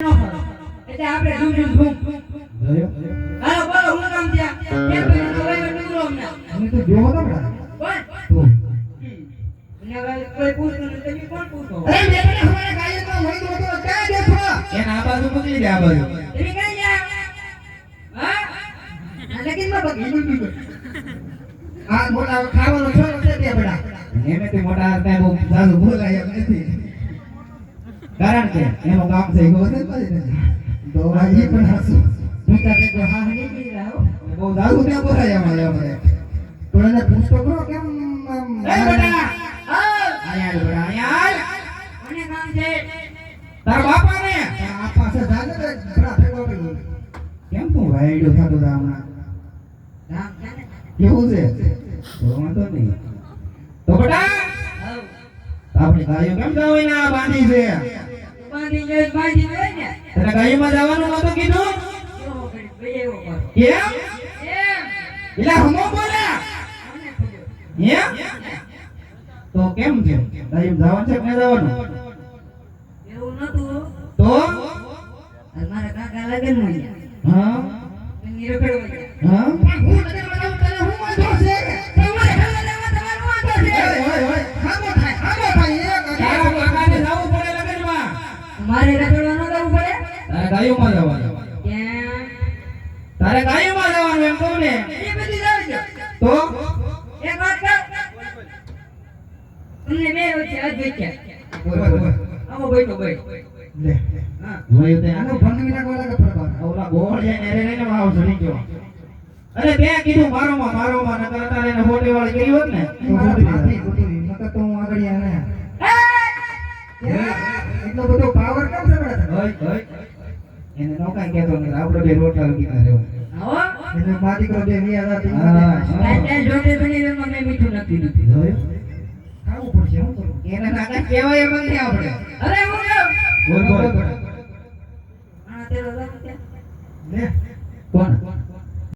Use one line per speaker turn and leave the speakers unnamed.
એટલે આપણે ધૂમ ધૂમ ધૂમ
જોયો?
બોલો હું કામ ત્યાં એક મિનિટ તો વહીવટ નીકળો અમને
અમે તો જોવો તો ખરા.
કોણ
તો.
અને હવે કોઈ પૂછતું નથી તમે કોણ પૂછો?
અરે બેટાને હમારે ગાયો તો મળી ગયો તો ક્યાં દેખો?
એને આ બાજુ આ
તમે ગયા? હા? આ
મોટા ખાવાનો છોરો છે
મોટા કાંઈ બહુ સારું બોલાય નથી. કારણ કે એનો કામ થઈ ગયો છે.
તો આ પણ પણ પૂછતા
કે તો હા નીકળી રહ્યો
બહુ દારૂ ત્યાં બોલાય અમારે અમારે
પણ એને પૂછતો કરો કેમ
એ બેટા અહીંયા બેટા આયા.
મને કામ છે?
તાર બાપા ને
આ પાસે જાજે ને ઘણા ભેગો કરી.
કેમ તું વાયડો થતો તા હમણાં? કેવું છે તો વાંધો નહીં. તો બેટા. આપણી ગાયો કેમ જવાય ના બાંધી છે?
બાંધી જોઈ બાંધી જોઈ ને.
તને ગાયોમાં જવાનું નતું કીધું? કેમ? એટલે હમો બોલ્યા
અમને
તો કેમ છે ગાયો જવાનું છે કે જવાનું?
એવું નતું
તો?
મારા કાકા લગનમાં
હા.
નિરખડ મારે રખડવા જવું પડે?
તારે ગાયોમાં જવાનું? તારે ગાયોમાં જવાનું એમ કહું ને.
એ બધી જાય
તો?
એક વાત કર. તમને બે વચ્ચે અદ્વૈત
બોલ, બોલ, બોલ.
આવો બેઠો બેઠો.
લે. જોયું તે?
આનો ભંગવી નાખવા લાગે પ્રભાત.
ઓલા ગોળ જાય ને વાવ ગયો? અરે તે કીધું મારો માં મારો માં નકર તારે એને વાળી કરી હોત ને
તો મારા ભાભી નકર તો હું આગળ યા ના. એટલો બધો પાવર કેમ સંભળાય
હોય હોય એને નો કાઈ કહેતો નહીં આપણે બે રોટલા ગીતા રહેવા.
એટલે મા દીકરો બે
મિયા
ના તીન જોડે બની રે મને મીઠું નથી દીધું.
હોય
ખાવું પડશે હું કરું?
એને કાકા કહેવાય એમ નહીં આપણે
અરે હું
બોલ બોલ. આ તે